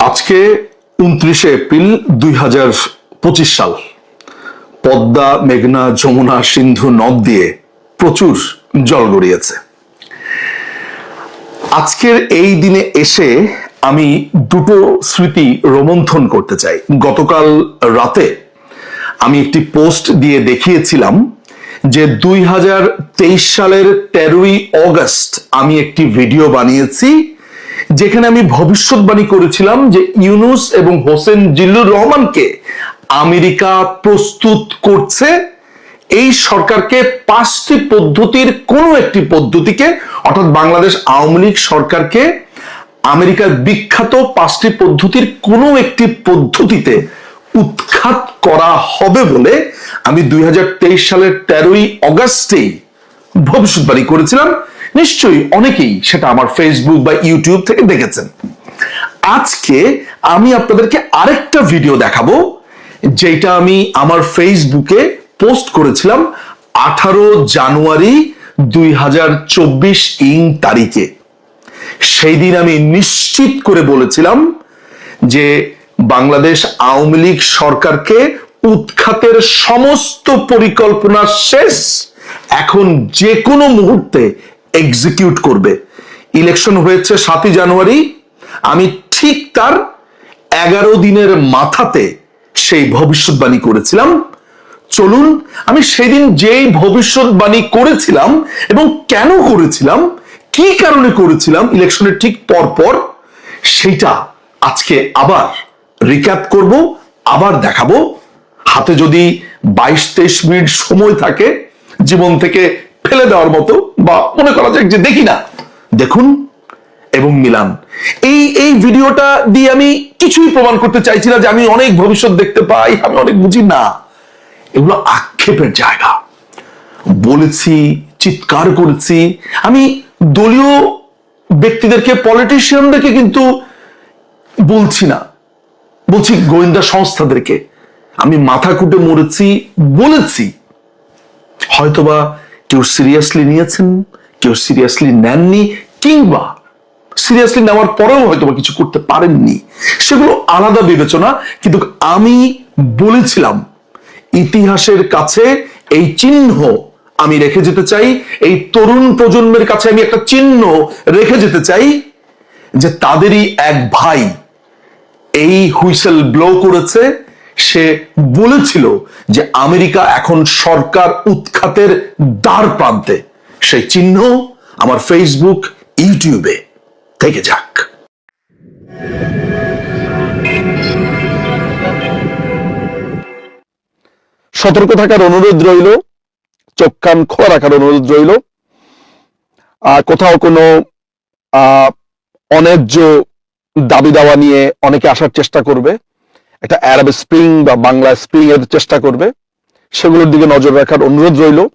আজকে উনত্রিশে এপ্রিল দুই হাজার পঁচিশ সাল। পদ্মা, মেঘনা, যমুনা, সিন্ধু নদ দিয়ে প্রচুর জল গড়িয়েছে। আজকের এই দিনে এসে আমি দুটো স্মৃতি রোমন্থন করতে চাই। গতকাল রাতে আমি একটি পোস্ট দিয়ে দেখিয়েছিলাম যে দুই হাজার তেইশ সালের তেরোই অগস্ট আমি একটি ভিডিও বানিয়েছি যেখানে আমি ভবিষ্যৎবাণী করেছিলাম যে ইউনুস এবং হোসেন জিল্লুর রহমানকে আমেরিকা প্রস্তুত করছে। এই সরকারকে পাঁচটি পদ্ধতির কোনো একটি পদ্ধতিকে, অর্থাৎ বাংলাদেশ আওয়ামী লীগ সরকারকে আমেরিকার বিখ্যাত পাঁচটি পদ্ধতির কোনো একটি পদ্ধতিতে উৎখাত করা হবে বলে আমি দুই হাজার তেইশ সালের তেরোই অগাস্টেই ভবিষ্যৎবাণী করেছিলাম। নিশ্চয়ই অনেকেই সেটা আমার ফেসবুক বা ইউটিউব থেকে দেখেছেন। আজকে আমি আপনাদেরকে আরেকটা ভিডিও দেখাবো যেটা আমি আমার ফেসবুকে পোস্ট করেছিলাম আঠারো জানুয়ারি দুই হাজার চব্বিশ ইং তারিখে। সেই দিন আমি নিশ্চিত করে বলেছিলাম যে বাংলাদেশ আওয়ামী লীগ সরকারকে উৎখাতের সমস্ত পরিকল্পনা শেষ। এখন যে কোনো মুহূর্তে এক্সিকিউট করবে। ইলেকশন হয়েছে সাতই জানুয়ারি, আমি ঠিক তার এগারো দিনের মাথাতে সেই ভবিষ্যৎবাণী করেছিলাম। চলুন, আমি সেদিন যেই ভবিষ্যৎবাণী করেছিলাম এবং কেন করেছিলাম, কি কারণে করেছিলাম, ইলেকশনের ঠিক পরপর, সেইটা আজকে আবার রিক্যাপ করব, আবার দেখাবো। হাতে যদি বাইশ তেইশ মিনিট সময় থাকে, জীবন থেকে ফেলে দেওয়ার মতো বা মনে করা যাক যে দেখি না। দেখুন, এবং মিলান। এই এই ভিডিওটা দিয়ে আমি কিছুই প্রমাণ করতে চাইছি না যে আমি অনেক ভবিষ্যৎ দেখতে পাই, আমি অনেক বুঝি না। এগুলো আক্ষেপের জায়গা। বলেছি, চিৎকার করেছি। আমি দলীয় ব্যক্তিদেরকে পলিটিশিয়ানদেরকে কিন্তু বলছি না। বলছি গোয়েন্দা সংস্থাদেরকে। আমি মাথা কুটে মরেছি, বলেছি। হয়তোবা কেউ সিরিয়াসলি নিয়েছেন, কেউ সিরিয়াসলি নেননি, কিংবা সিরিয়াসলি নেওয়ার পরেও হয়তোবা কিছু করতে পারেননি। সেগুলো আলাদা বিবেচনা, কিন্তু আমি বলেছিলাম, ইতিহাসের কাছে এই চিহ্ন আমি রেখে যেতে চাই, এই তরুণ প্রজন্মের কাছে আমি একটা চিহ্ন রেখে যেতে চাই, যে তাদেরই এক ভাই এই হুইসেল ব্লো করেছে সে বলেছিল যে আমেরিকা এখন সরকার উৎখাতের দ্বার প্রান্তে। সেই চিহ্ন আমার ফেসবুক ইউটিউবে থেকে যাক। সতর্ক থাকার অনুরোধ রইল। চোখ কান খোলা রাখার অনুরোধ রইল। আর কোথাও কোনো অন্যায্য দাবি দাওয়া নিয়ে অনেকে আসার চেষ্টা করবে। একটা অ্যারাব স্প্রিং বা বাংলা স্প্রিং এর চেষ্টা করবে, সেগুলোর দিকে নজর রাখার অনুরোধ রইল।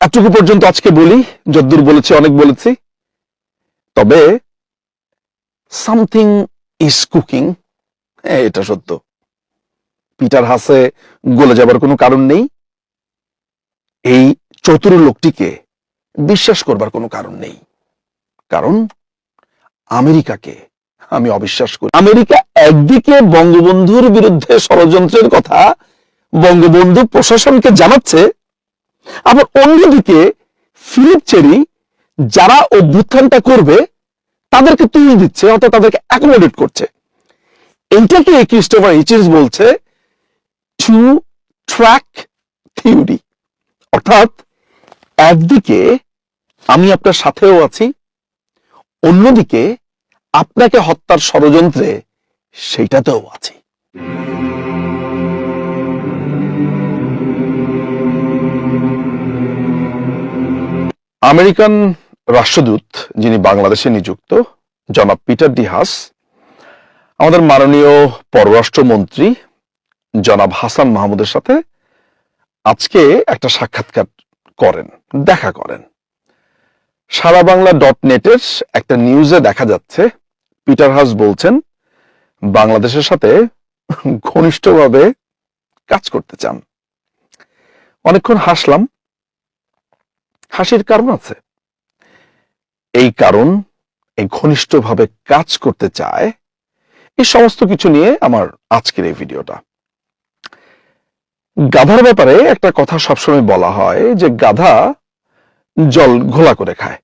এতটুকু পর্যন্ত আজকে বলি, যদ্দূর বলেছি, অনেক বলেছি। তবে সামথিং ইজ কুকিং এটা সত্য। পিটার হাসে গলে যাবার কোনো কারণ নেই। এই চতুর লোকটিকে বিশ্বাস করবার কোনো কারণ নেই। কারণ আমেরিকাকে আমি অবিশ্বাস করি। আমেরিকা একদিকে বঙ্গবন্ধুর বিরুদ্ধে ষড়যন্ত্রের কথা বঙ্গবন্ধু প্রশাসনকে জানাচ্ছে, আবার অন্যদিকে ফিলিপ চেরি যারা অভ্যুত্থানটা করবে, তাদেরকে তুলে দিচ্ছে, অর্থাৎ তাদেরকে অ্যাকোমোডেট করছে। এইটাকে ক্রিস্টোফার হিচিন্স বলছে টু ট্র্যাক থিওরি অর্থাৎ একদিকে আমি আপনার সাথেও আছি, অন্যদিকে আপনাকে হত্যার ষড়যন্ত্রে সেইটাতেও আছি। আমেরিকান রাষ্ট্রদূত যিনি বাংলাদেশে নিযুক্ত, জনাব পিটার ডি হাস, আমাদের মাননীয় পররাষ্ট্রমন্ত্রী জনাব হাসান মাহমুদের সাথে আজকে একটা সাক্ষাৎকার করেন, দেখা করেন। সারা বাংলা ডট নেটের একটা নিউজে দেখা যাচ্ছে। পিটার হাস বলছেন, বাংলাদেশের সাথে ঘনিষ্ঠভাবে কাজ করতে চান। অনেকক্ষণ হাসলাম। হাসির কারণ আছে। এই কারণ, এই ঘনিষ্ঠভাবে কাজ করতে চায়, এই সমস্ত কিছু নিয়ে আমার আজকের এই ভিডিওটা। গাধার ব্যাপারে একটা কথা সবসময় বলা হয় যে গাধা জল ঘোলা করে খায়।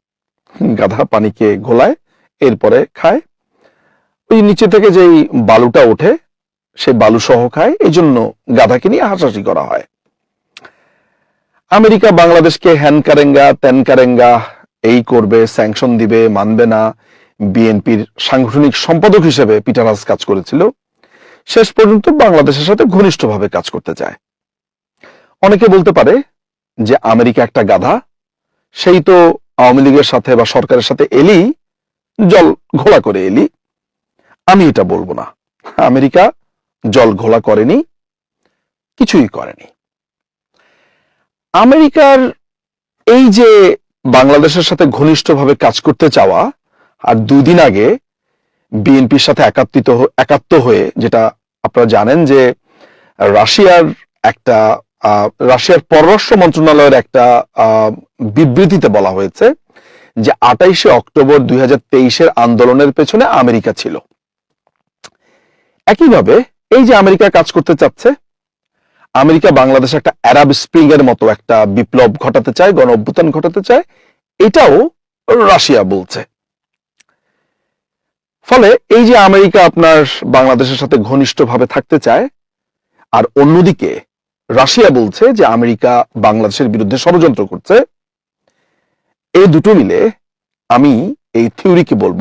গাধা পানিকে ঘোলায়, এরপরে খায়। ওই নিচে থেকে যেই বালুটা ওঠে, সে বালু সহ খায়। এই জন্য গাধাকে নিয়ে হাসাহাসি করা হয়। আমেরিকা, বাংলাদেশকে হ্যান কারেঙ্গা, ত্যান কারেঙ্গা, এই করবে, স্যাংশন দিবে, মানবে না। বিএনপির সাংগঠনিক সম্পাদক হিসেবে পিটার হাস কাজ করেছিল। শেষ পর্যন্ত বাংলাদেশের সাথে ঘনিষ্ঠভাবে কাজ করতে চায়। অনেকে বলতে পারে যে আমেরিকা একটা গাধা সেই তো আওয়ামী লীগের সাথে বা সরকারের সাথে এলি, জল ঘোলা করে এলি। আমি এটা বলব না। আমেরিকা জল ঘোলা করেনি, কিছুই করেনি। আমেরিকার এই যে বাংলাদেশের সাথে ঘনিষ্ঠভাবে কাজ করতে চাওয়া, আর দুদিন আগে বিএনপির সাথে একাত্মিত একাত্ম হয়ে যেটা আপনারা জানেন যে রাশিয়ার একটা রাশিয়ার পররাষ্ট্র মন্ত্রণালয়ের একটা বিবৃতিতে বলা হয়েছে যে আটাইশে অক্টোবর দুই তেইশের আন্দোলনের পেছনে আমেরিকা ছিল। একইভাবে এই যে আমেরিকা কাজ করতে চাচ্ছে, আমেরিকা বাংলাদেশে একটা অ্যারাব স্প্রিং এর মতো একটা বিপ্লব ঘটাতে চায়, গণ অভ্যুত্থান ঘটাতে চায়, এটাও রাশিয়া বলছে। ফলে এই যে আমেরিকা আপনার বাংলাদেশের সাথে ঘনিষ্ঠভাবে থাকতে চায়, আর অন্যদিকে রাশিয়া বলছে যে আমেরিকা বাংলাদেশের বিরুদ্ধে ষড়যন্ত্র করছে এই দুটো মিলে আমি এই থিওরিকে বলব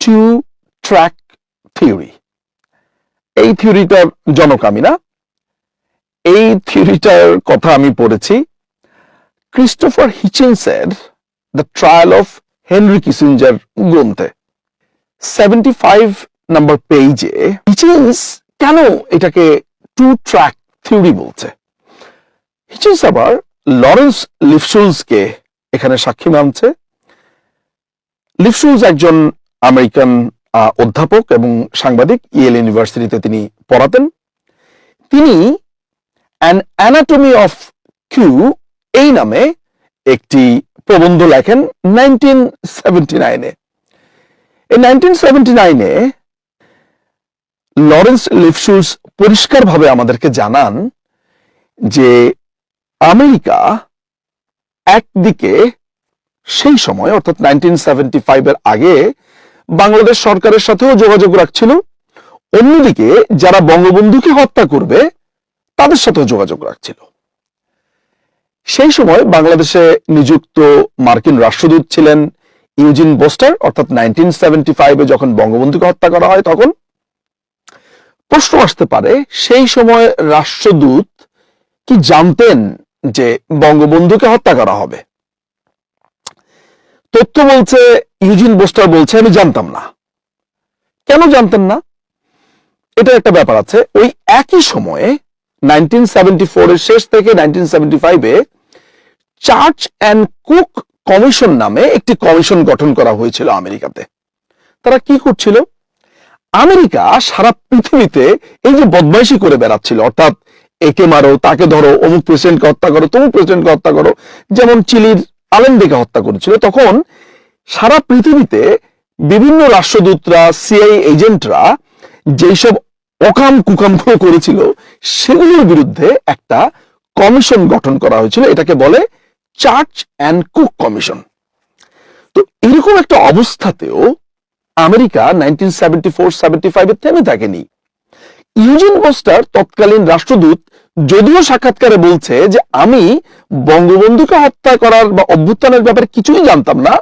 টু ট্র্যাক থিওরি এই থিওরিটার জনক আমি না। এই থিওরিটার কথা আমি পড়েছি। Christopher হিচেন্সের the trial of Henry Kissinger গ্রন্থে। সেভেন্টি ফাইভ নাম্বার পেজে হিচেন্স কেন এটাকে টু ট্র্যাক থিওরি বলছে? হিচেন্স আবার লরেন্স লিফসুলসকে এখানে সাক্ষী মানছে লিফসুলস একজন আমেরিকান অধ্যাপক এবং সাংবাদিক ইয়েল ইউনিভার্সিটিতে তিনি পড়াতেন। তিনি অ্যান অ্যানাটমি অফ কিউ এই নামে একটি প্রবন্ধ লেখেন নাইনটিন সেভেন্টি নাইনে। এই নাইনটিন সেভেন্টি নাইনে লরেন্স লিফসুলস পরিষ্কারভাবে আমাদেরকে জানান যে আমেরিকা একদিকে সেই সময়, অর্থাৎ নাইনটিন সেভেন্টি ফাইভের আগে, বাংলাদেশ সরকারের সাথেও যোগাযোগ রাখছিল। অন্যদিকে, যারা বঙ্গবন্ধুকে হত্যা করবে, তাদের সাথেও যোগাযোগ রাখছিল। সেই সময় বাংলাদেশে নিযুক্ত মার্কিন রাষ্ট্রদূত ছিলেন ইউজিন বোস্টার, অর্থাৎ নাইনটিন সেভেন্টি ফাইভে যখন বঙ্গবন্ধুকে হত্যা করা হয়, তখন প্রশ্ন আসতে পারে, সেই সময় রাষ্ট্রদূত কি জানতেন যে বঙ্গবন্ধুকে হত্যা করা হবে। তথ্য বলছে, ইউজিন বোস্টার বলছে, আমি জানতাম না। কেন জানতেন না? এটা একটা ব্যাপার আছে, ওই একই সময়ে নাইনটিন শেষ থেকে nineteen Church and Cook commission নামে একটি কমিশন গঠন করা হয়েছিল আমেরিকাতে। তারা কি করছিল? আমেরিকা সারা পৃথিবীতে এই যে বদমাইশি করে বেড়াচ্ছিল, অর্থাৎ একে মারো, তাকে ধরো, অমুক প্রেসিডেন্টকে হত্যা করো, তমুক প্রেসিডেন্টকে হত্যা করো। যেমন চিলির আলেন্দেকে হত্যা করেছিল, তখন সারা পৃথিবীতে বিভিন্ন রাষ্ট্রদূতরা সিআই এজেন্টরা যেসব অকাম কুকামগুলো করেছিল, সেগুলোর বিরুদ্ধে একটা কমিশন গঠন করা হয়েছিল, এটাকে বলে চার্চ অ্যান্ড কুক কমিশন তো এরকম একটা অবস্থাতেও America nineteen seventy four seventy ফাইভে থেমে থাকেনি। ইউজিন বোস্টার তৎকালীন রাষ্ট্রদূত যদিও সাক্ষাৎকারে বলছে যে আমি বঙ্গবন্ধুকে হত্যা করার বা অভ্যুত্থানের ব্যাপারে কিছুই জানতাম না।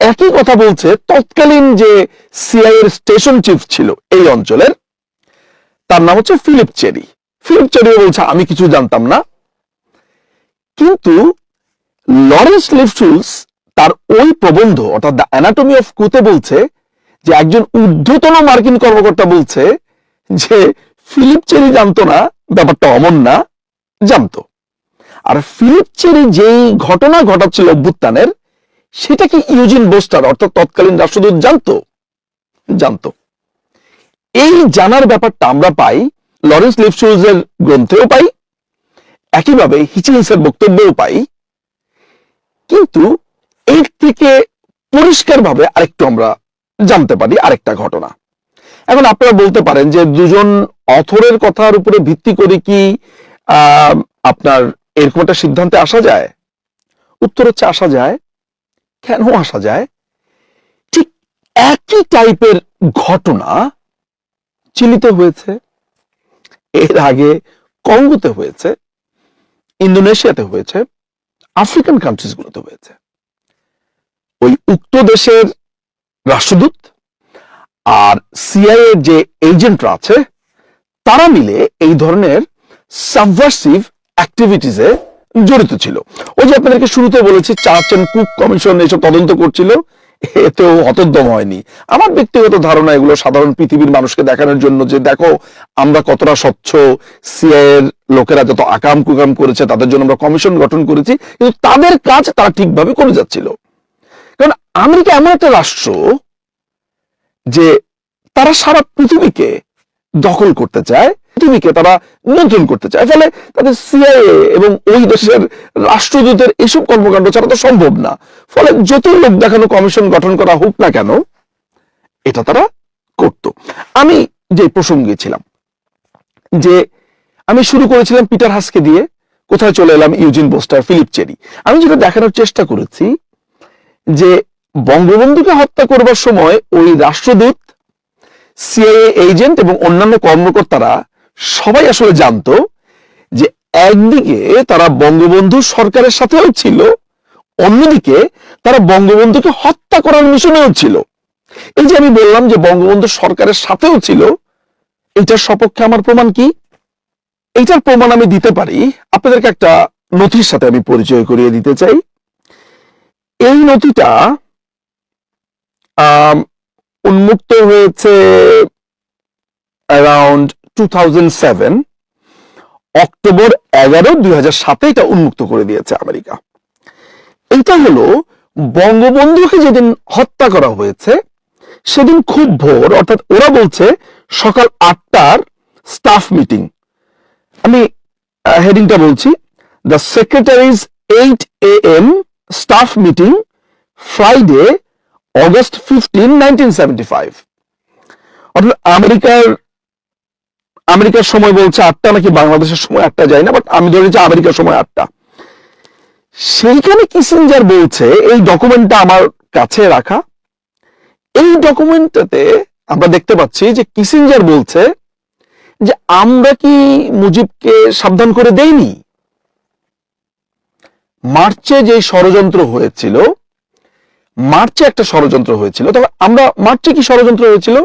একই কথা বলছে তৎকালীন যে সিআই এর স্টেশন চিফ ছিল এই অঞ্চলের, তার নাম হচ্ছে ফিলিপ চেরি। ফিলিপ চেরিও বলছে, আমি কিছু জানতাম না। কিন্তু লরেন্স লিফচুলস তার ওই প্রবন্ধ, অর্থাৎ দ্য অ্যানাটমি অফ কুতে বলছে যে একজন ঊর্ধ্বতন মার্কিন কর্মকর্তা বলছে যে ফিলিপ চেরি জানতো না, ব্যাপারটা অমন না, জানতো। আর ফিলিপ চেরি যেই ঘটনা ঘটাচ্ছিল অভ্যুত্থানের, সেটা কি ইউজিন বোস্টার অর্থাৎ তৎকালীন রাষ্ট্রদূত, জানতো? জানতো। এই জানার ব্যাপারটা আমরা পাই লরেন্স লিপসুলসের গ্রন্থেও পাই, একইভাবে হিচিন্সের বক্তব্যও পাই। কিন্তু এর থেকে পরিষ্কারভাবে আরেকটু আমরা জানতে পারি আরেকটা ঘটনা। এখন আপনারা বলতে পারেন যে দুজন অথরের কথার উপরে ভিত্তি করে কি আপনার এরকম একটা সিদ্ধান্তে আসা যায়? উত্তর হচ্ছে আসা যায়। কেন আসা যায়? ঠিক একই টাইপের ঘটনা চিলিতে হয়েছে, এর আগে কঙ্গোতে হয়েছে, ইন্দোনেশিয়াতে হয়েছে, আফ্রিকান কান্ট্রিজ গুলোতে হয়েছে। ওই উক্ত দেশের রাষ্ট্রদূত আর সিআইএ যে এজেন্টরা আছে, তারা মিলে এই ধরনের সাবভার্সিভ অ্যাক্টিভিটিসে জড়িত ছিল। ওই যে আপনাদেরকে শুরুতে বলেছি, চার্চ অ্যান্ড কুক কমিশন এসব তদন্ত করছিল, এতেও হতোদ্যম হয়নি। আমার ব্যক্তিগত ধারণা এগুলো সাধারণ পৃথিবীর মানুষকে দেখানোর জন্য যে, দেখো, আমরা কতটা স্বচ্ছ সিআইএর লোকেরা যত আকাম কুকাম করেছে, তাদের জন্য আমরা কমিশন গঠন করেছি, কিন্তু তাদের কাজ তারা ঠিকভাবে করে যাচ্ছিল। কারণ আমেরিকা এমন একটা রাষ্ট্র যে তারা সারা পৃথিবীকে দখল করতে চায়, পৃথিবীকে তারা নিয়ন্ত্রণ করতে চায়। ফলে তাদের সিআইএ এবং ওই দেশের রাষ্ট্রদূতের এসব কর্মকাণ্ড ছাড়া তো সম্ভব না। ফলে যতই লোক দেখানো কমিশন গঠন করা হোক না কেন, এটা তারা করত। আমি যে প্রসঙ্গে ছিলাম, যে আমি শুরু করেছিলাম পিটার হাসকে দিয়ে, কোথায় চলে এলাম ইউজিন বোস্টার ফিলিপ চেরি। আমি যেটা দেখানোর চেষ্টা করেছি, যে বঙ্গবন্ধুকে হত্যা করবার সময় ওই রাষ্ট্রদূত সিআইএ এজেন্ট এবং অন্যান্য কর্মকর্তারা সবাই আসলে জানতো যে একদিকে তারা বঙ্গবন্ধু সরকারের সাথেও ছিল, অন্যদিকে তারা বঙ্গবন্ধুকে হত্যা করার মিশনেও ছিল। এই যে আমি বললাম যে বঙ্গবন্ধু সরকারের সাথেও ছিল এটার সপক্ষে আমার প্রমাণ কি? এইটার প্রমাণ আমি দিতে পারি। আপনাদেরকে একটা নথির সাথে আমি পরিচয় করিয়ে দিতে চাই। এই নথিটা উন্মুক্ত হয়েছে অ্যারাউন্ড টু থাউজেন্ড অক্টোবর এগারো দুই সাতে এটা উন্মুক্ত করে দিয়েছে আমেরিকা। এটা হলো বঙ্গবন্ধুকে যেদিন হত্যা করা হয়েছে, সেদিন খুব ভোর, অর্থাৎ ওরা বলছে সকাল আটটার স্টাফ মিটিং আমি হেডিংটা বলছি the secretary's eight A M staff meeting Friday August fifteen nineteen আমেরিকার আমেরিকার সময় বলছে আটটা নাকি বাংলাদেশের সময় আটটা যায় না বাট আমি ধরেছি আমেরিকার সময় আটটা। সেইখানে কিসিঞ্জার বলছে, এই ডকুমেন্টটা আমার কাছে রাখা। এই ডকুমেন্টটাতে আমরা দেখতে পাচ্ছি যে কিসিঞ্জার বলছে যে আমরা কি মুজিবকে সাবধান করে দেইনি? মার্চে যে ষড়যন্ত্র হয়েছিল মার্চে একটা ষড়যন্ত্র হয়েছিল। তবে আমরা মার্চে কি ষড়যন্ত্র হয়েছিল?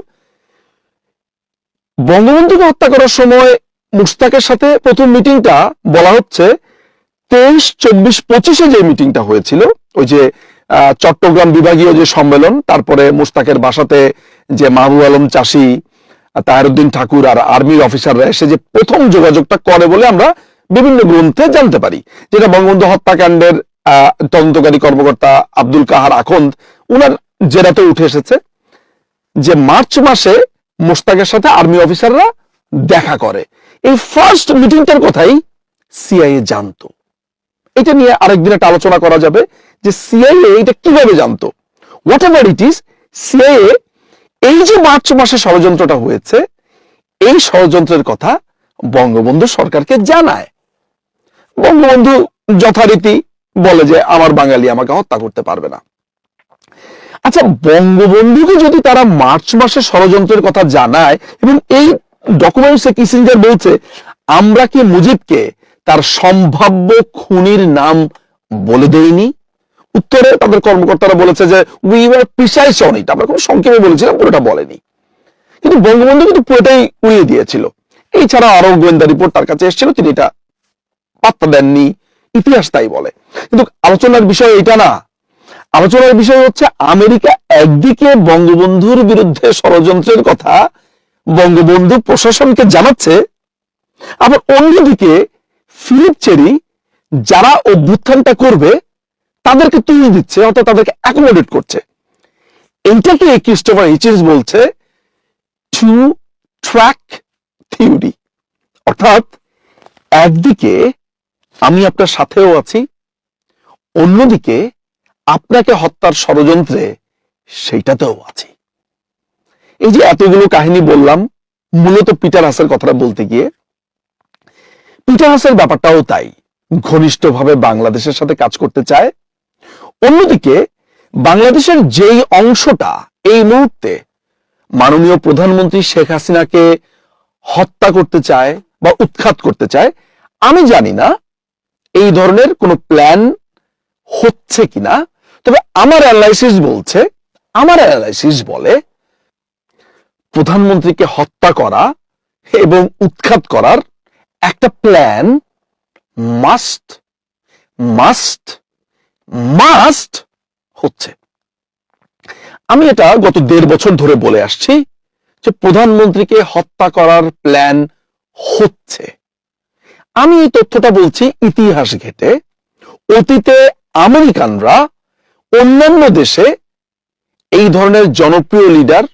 বঙ্গবন্ধুকে হত্যা করার সময় মুস্তাকের সাথে প্রথম মিটিংটা বলা হচ্ছে, তেইশ, চব্বিশ, পঁচিশে যে মিটিংটা হয়েছিল, ওই যে চট্টগ্রাম বিভাগীয় যে সম্মেলন, তারপরে মুস্তাকের বাসাতে যে মাহবুব আলম চাষি তাহেরুদ্দিন ঠাকুর আর আর্মির অফিসাররা এসে যে প্রথম যোগাযোগটা করে বলে আমরা বিভিন্ন গ্রন্থে জানতে পারি। যেটা বঙ্গবন্ধু হত্যাকাণ্ডের তদন্তকারী কর্মকর্তা আব্দুল কাহার আখন্দ, উনার জেরাতে উঠে এসেছে যে মার্চ মাসে মোস্তাকের সাথে আর্মি অফিসাররা দেখা করে। এই ফার্স্ট মিটিংটার কথাই সিআইএ জানতো। এটা নিয়ে আরেকদিন একটা আলোচনা করা যাবে যে সিআইএ এটা কীভাবে জানতো। Whatever it is CIA এই যে মার্চ মাসে ষড়যন্ত্রটা হয়েছে, এই ষড়যন্ত্রের কথা বঙ্গবন্ধু সরকারকে জানায়। বঙ্গবন্ধু যথারীতি বলে যে আমার বাঙালি আমাকে হত্যা করতে পারবে না। আচ্ছা বঙ্গবন্ধুকে যদি তারা মার্চ মাসে ষড়যন্ত্রের কথা জানায় এবং এই ডকুমেন্টসে কিসিঞ্জার বলছে, আমরা কি মুজিবকে তার সম্ভাব্য খুনির নাম বলে দেইনি? উত্তরে তাদের কর্মকর্তারা বলেছে যে we were precise on it আমরা খুব সংক্ষেপে বলেছিলাম, পুরোটা বলেনি। কিন্তু বঙ্গবন্ধু কিন্তু পুরোটাই উড়িয়ে দিয়েছিল। এছাড়া আরও গোয়েন্দা রিপোর্ট তার কাছে এসেছিল, তিনি এটা পাত্তা দেননি। ইতিহাস তাই বলে। কিন্তু আলোচনার বিষয় এটা না। আলোচনার বিষয় হচ্ছে আমেরিকা একদিকে বঙ্গবন্ধুর বিরুদ্ধে ষড়যন্ত্রের কথা বঙ্গবন্ধু প্রশাসনকে জানাচ্ছে, আবার অন্যদিকে ফিলিপ চেরি যারা অভ্যুত্থানটা করবে, তাদেরকে তুলে দিচ্ছে, অর্থাৎ তাদেরকে অ্যাকোমোডেট করছে। এইটাকে ক্রিস্টোফার হিচিন্স বলছে? টু ট্র্যাক থিওরি অর্থাৎ একদিকে আমি আপনার সাথেও আছি। অন্যদিকে, আপনাকে হত্যার ষড়যন্ত্রে সেইটাতেও আছি। এই যে এতগুলো কাহিনী বললাম, মূলত পিটার হাসের কথাটা বলতে গিয়ে, পিটার হাসের ব্যাপারটাও তাই। ঘনিষ্ঠভাবে বাংলাদেশের সাথে কাজ করতে চায়। অন্যদিকে, বাংলাদেশের যেই অংশটা এই মুহূর্তে মাননীয় প্রধানমন্ত্রী শেখ হাসিনাকে হত্যা করতে চায় বা উৎখাত করতে চায়, আমি জানি না এই ধরনের কোনো প্ল্যান হচ্ছে কিনা? তবে আমার অ্যানালাইসিস বলছে, আমার অ্যানালাইসিস বলে প্রধানমন্ত্রীকে হত্যা করা এবং উৎখাত করার একটা প্ল্যান মাস্ট মাস্ট মাস্ট হচ্ছে। আমি এটা গত দেড় বছর ধরে বলে আসছি যে প্রধানমন্ত্রীকে হত্যা করার প্ল্যান হচ্ছে। আমি এই তথ্যটা বলছি ইতিহাস ঘেটে। অতীতে আমেরিকানরা অন্যান্য দেশে এই ধরনের জনপ্রিয় লিডার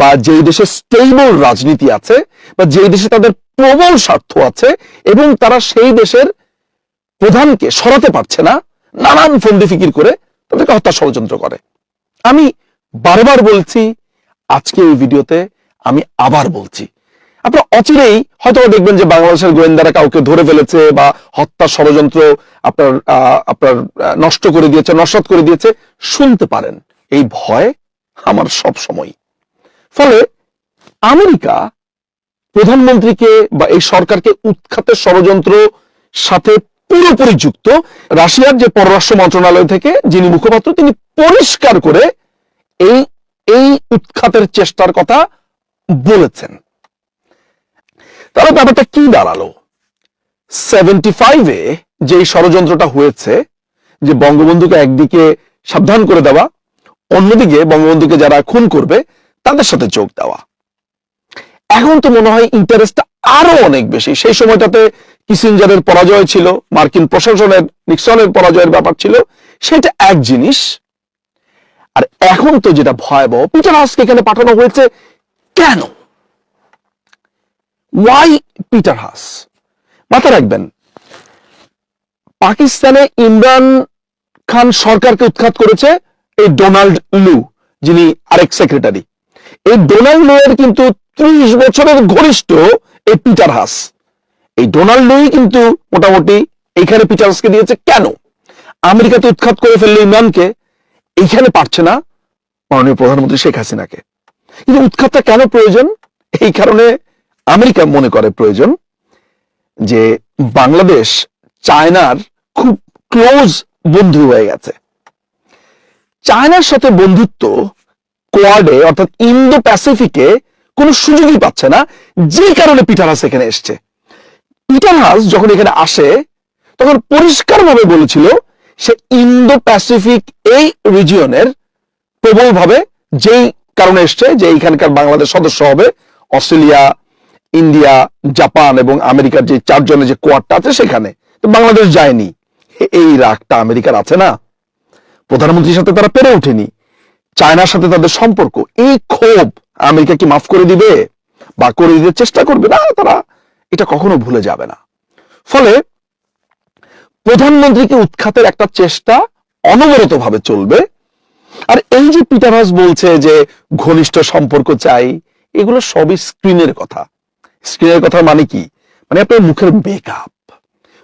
বা যেই দেশে স্টেবল রাজনীতি আছে বা যেই দেশে তাদের প্রবল স্বার্থ আছে এবং তারা সেই দেশের প্রধানকে সরাতে পারছে না, নানান ফন্দি ফিকির করে তাদেরকে হত্যা ষড়যন্ত্র করে। আমি বারবার বলছি, আজকে এই ভিডিওতে আমি আবার বলছি আপনারা অচিরেই হয়তো দেখবেন যে বাংলাদেশের গোয়েন্দারা কাউকে ধরে ফেলেছে বা হত্যা ষড়যন্ত্র আপনার আপনার নষ্ট করে দিয়েছে, নস্বাত করে দিয়েছে, শুনতে পারেন। এই ভয় আমার সব সময়। ফলে আমেরিকা প্রধানমন্ত্রীকে বা এই সরকারকে উৎখাতের ষড়যন্ত্র সাথে পুরোপুরি যুক্ত। রাশিয়ার যে পররাষ্ট্র মন্ত্রণালয় থেকে যিনি মুখপাত্র, তিনি পরিষ্কার করে এই এই উৎখাতের চেষ্টার কথা বলেছেন। তাহলে ব্যাপারটা কি দাঁড়াল? সেভেন্টি ফাইভে যে ষড়যন্ত্রটা হয়েছে, যে বঙ্গবন্ধুকে একদিকে সাবধান করে দেওয়া, অন্যদিকে বঙ্গবন্ধুকে যারা খুন করবে, তাদের সাথে যোগ দেওয়া। এখন তো মনে হয় ইন্টারেস্টটা আরও অনেক বেশি। সেই সময়টাতে কিসিঞ্জারের পরাজয় ছিল, মার্কিন প্রশাসনের নিক্সনের পরাজয়ের ব্যাপার ছিল, সেটা এক জিনিস। আর এখন তো যেটা ভয়াবহ পিটার হাসকে এখানে পাঠানো হয়েছে কেন? ওয়াই পিটার হাস মাথা রাখবেন, পাকিস্তানে ইমরান খান সরকারকে উৎখাত করেছে এই ডোনাল্ড লু, যিনি আরেক সেক্রেটারি। এই ডোনাল্ড লু এর কিন্তু ত্রিশ বছরের ঘনিষ্ঠ এই পিটার হাস। এই ডোনাল্ড লুই কিন্তু মোটামুটি এইখানে পিটার হাসকে দিয়েছে কেন? আমেরিকাতে উৎখাত করে ফেলল ইমরানকে, এইখানে পারছে না মাননীয় প্রধানমন্ত্রী শেখ হাসিনাকে। কিন্তু উৎখাতটা কেন প্রয়োজন? এই কারণে আমেরিকা মনে করে প্রয়োজন যে বাংলাদেশ চায়নার খুব ক্লোজ বন্ধু হয়ে গেছে। চায়নার সাথে বন্ধুত্ব কোয়াডে অর্থাৎ ইন্দো প্যাসিফিকে কোনো সুযোগই পাচ্ছে না, যে কারণে পিটার হাস এখানে এসছে। পিটার হাস যখন এখানে আসে, তখন পরিষ্কারভাবে বলেছিল সে ইন্দো প্যাসিফিক এই রিজিয়নের প্রবলভাবে যেই কারণে এসছে, যে এইখানকার বাংলাদেশ সদস্য হবে, অস্ট্রেলিয়া ইন্ডিয়া, জাপান এবং আমেরিকার যে চারজনের যে কোয়াডটা আছে সেখানে। তো বাংলাদেশ যায়নি। এই রাগটা আমেরিকার আছে না? প্রধানমন্ত্রীর সাথে তারা পেরে ওঠেনি। চায়নার সাথে তাদের সম্পর্ক। এই ক্ষোভ আমেরিকা কি মাফ করে দিবে? বা করে দিতে চেষ্টা করবে? না, তারা এটা কখনো ভুলে যাবে না। ফলে প্রধানমন্ত্রীকে উৎখাতের একটা চেষ্টা অনবরত ভাবে চলবে। আর এই যে পিটার হাস বলছে যে ঘনিষ্ঠ সম্পর্ক চাই, এগুলো সবই স্ক্রিনের কথা। স্ক্রিনের কথা মানে কি? মানে আপনার মুখের মেকআপ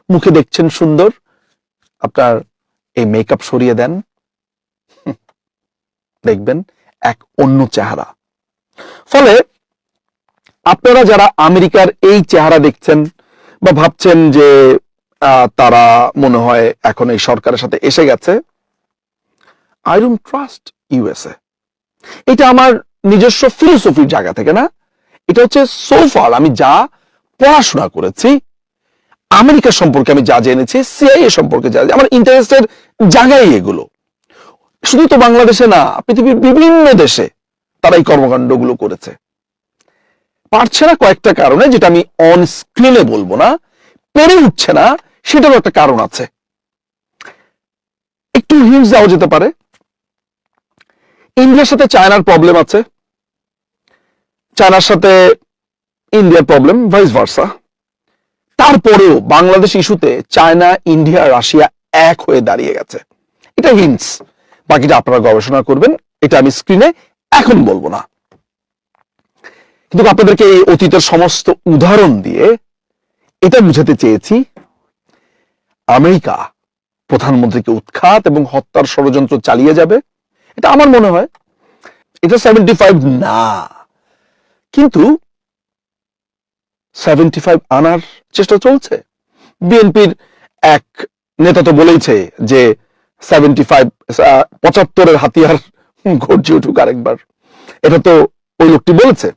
মুখে দেখছেন সুন্দর, আপনার এই মেকআপ সরিয়ে দেন। দেখবেন এক অন্য চেহারা। ফলে আপনারা যারা আমেরিকার এই চেহারা দেখছেন বা ভাবছেন যে তারা মনে হয় এখন এই সরকারের সাথে এসে গেছে আই ডোন্ট ট্রাস্ট ইউএসএ এটা আমার নিজস্ব ফিলোসফির জায়গা থেকে না? এটা হচ্ছে সোফার আমি যা পড়াশোনা করেছি, আমেরিকা সম্পর্কে আমি যা জেনেছি সিআইএ সম্পর্কে যা আমার ইন্টারেস্টের জায়গায় এগুলো। শুধু তো বাংলাদেশে না, পৃথিবীর বিভিন্ন দেশে তারা এই কর্মকাণ্ডগুলো করেছে। পারছে না কয়েকটা কারণে, যেটা আমি অন স্ক্রিনে বলব না, পেরে উঠছে না, সেটারও একটা কারণ আছে। একটু হিন্স দেওয়া যেতে পারে। ইন্ডিয়ার সাথে চায়নার প্রবলেম আছে। চায়নার সাথে ইন্ডিয়ার প্রবলেম ভাইস ভার্সা তারপরেও বাংলাদেশ ইস্যুতে চায়না, ইন্ডিয়া, রাশিয়া এক হয়ে দাঁড়িয়ে গেছে। এটা হিন্টস বাকিটা আপনারা গবেষণা করবেন। এটা আমি স্ক্রিনে এখন বলব না। কিন্তু আপনাদেরকে এই অতীতের সমস্ত উদাহরণ দিয়ে এটা বুঝাতে চেয়েছি। আমেরিকা প্রধানমন্ত্রীকে উৎখাত এবং হত্যার ষড়যন্ত্র চালিয়ে যাবে। এটা আমার মনে হয়। এটা সেভেন্টি ফাইভ না। কিন্তু সেভেন্টি ফাইভ আনার চেষ্টা চলছে। বিএনপির এক নেতা তো বলেইছে যে সেভেন্টি ফাইভ পঁচাত্তরের হাতিয়ার গর্জে উঠুক আরেকবার। এটা তো ওই লোকটি বলেছে।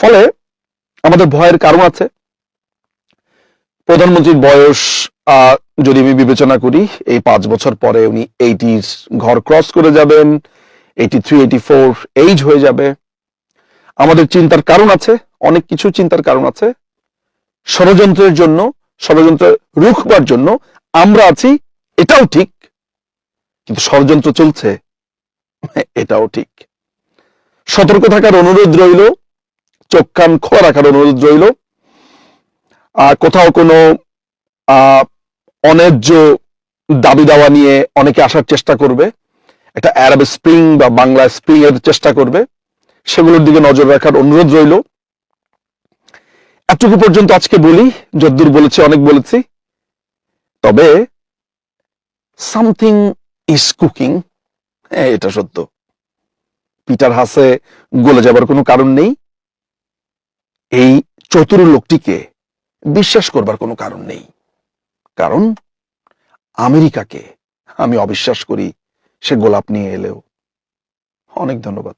ফলে আমাদের ভয়ের কারণ আছে। প্রধানমন্ত্রীর বয়স যদি আমি বিবেচনা করি, এই পাঁচ বছর পরে উনি এইটির ঘর ক্রস করে যাবেন eighty three eighty four age হয়ে যাবে। আমাদের চিন্তার কারণ আছে, অনেক কিছু চিন্তার কারণ আছে। ষড়যন্ত্রের জন্য ষড়যন্ত্র রুখবার জন্য আমরা আছি, এটাও ঠিক। কিন্তু ষড়যন্ত্র চলছে, এটাও ঠিক। সতর্ক থাকার অনুরোধ রইল, চোখ কান খোলা রাখার অনুরোধ রইল। আর কোথাও কোনো অন্যায্য দাবি দাওয়া নিয়ে অনেকে আসার চেষ্টা করবে। একটা অ্যারাব স্প্রিং বা বাংলা স্প্রিং এর চেষ্টা করবে। সেগুলোর দিকে নজর রাখার অনুরোধ রইল। এতটুকু পর্যন্ত আজকে বলি, যদ্দূর বলেছি, অনেক বলেছি। তবে সামথিং ইজ কুকিং। হ্যাঁ এটা সত্য। পিটার হাসে গলে যাবার কোনো কারণ নেই। এই চতুর লোকটিকে বিশ্বাস করবার কোনো কারণ নেই। কারণ আমেরিকাকে আমি অবিশ্বাস করি সে গোলাপ নিয়ে এলেও। অনেক ধন্যবাদ।